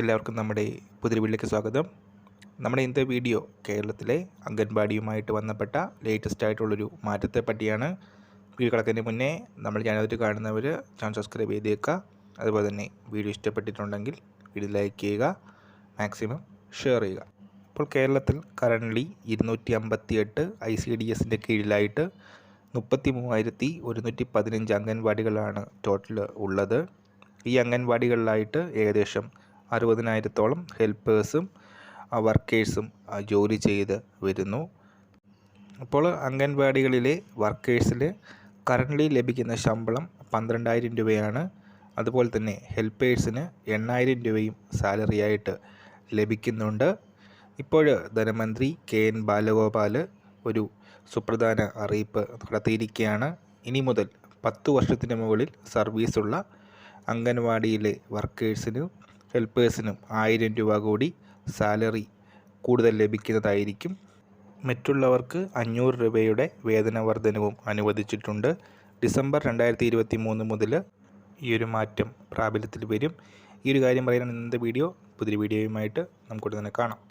എല്ലാവർക്കും നമ്മുടെ പുതിയ വീട്ടിലേക്ക് സ്വാഗതം. നമ്മുടെ ഇന്നത്തെ വീഡിയോ കേരളത്തിലെ അംഗൻവാടിയുമായിട്ട് ബന്ധപ്പെട്ട ലേറ്റസ്റ്റ് ആയിട്ടുള്ളൊരു മാറ്റത്തെ പറ്റിയാണ് വീഡിയോ കിടക്കുന്നതിന് മുന്നേ നമ്മൾ ചാനലിൽ കാണുന്നവർ ചാനൽ സബ്സ്ക്രൈബ് ചെയ്തേക്കുക. അതുപോലെ തന്നെ വീഡിയോ ഇഷ്ടപ്പെട്ടിട്ടുണ്ടെങ്കിൽ വീഡിയോ ലൈക്ക് ചെയ്യുക മാക്സിമം ഷെയർ ചെയ്യുക. ഇപ്പോൾ കേരളത്തിൽ കറന്റ്ലി ഇരുന്നൂറ്റി അമ്പത്തി എട്ട് ഐ സി ഡി എസിന്റെ കീഴിലായിട്ട് മുപ്പത്തി മൂവായിരത്തി ഒരുന്നൂറ്റി പതിനഞ്ച് അംഗൻവാടികളാണ് ടോട്ടൽ ഉള്ളത്. ഈ അംഗൻവാടികളിലായിട്ട് ഏകദേശം അറുപതിനായിരത്തോളം ഹെൽപ്പേഴ്സും വർക്കേഴ്സും ജോലി ചെയ്ത് വരുന്നു. അപ്പോൾ അംഗൻവാടികളിലെ വർക്കേഴ്സിൽ കറന്റ്ലി ലഭിക്കുന്ന ശമ്പളം പന്ത്രണ്ടായിരം രൂപയാണ്. അതുപോലെ തന്നെ ഹെൽപ്പേഴ്സിന് എണ്ണായിരം രൂപയും സാലറിയായിട്ട് ലഭിക്കുന്നുണ്ട്. ഇപ്പോൾ ധനമന്ത്രി കെ എൻ ബാലഗോപാൽ ഒരു സുപ്രധാന അറിയിപ്പ് നടത്തിയിരിക്കുകയാണ്. ഇനി മുതൽ പത്ത് വർഷത്തിന് മുകളിൽ സർവീസുള്ള അംഗൻവാടിയിലെ വർക്കേഴ്സിനും ഹെൽപ്പേഴ്സിനും ആയിരം രൂപ കൂടി സാലറി കൂടുതൽ ലഭിക്കുന്നതായിരിക്കും. മറ്റുള്ളവർക്ക് അഞ്ഞൂറ് രൂപയുടെ വേതന വർധനവും അനുവദിച്ചിട്ടുണ്ട്. ഡിസംബർ രണ്ടായിരത്തി ഇരുപത്തി മൂന്ന് മുതൽ ഈ ഒരു മാറ്റം പ്രാബല്യത്തിൽ വരും. ഈ ഒരു കാര്യം പറയാനാണ് ഇന്നത്തെ വീഡിയോ. പുതിയ വീഡിയോയുമായിട്ട് നമുക്ക് തന്നെ കാണാം.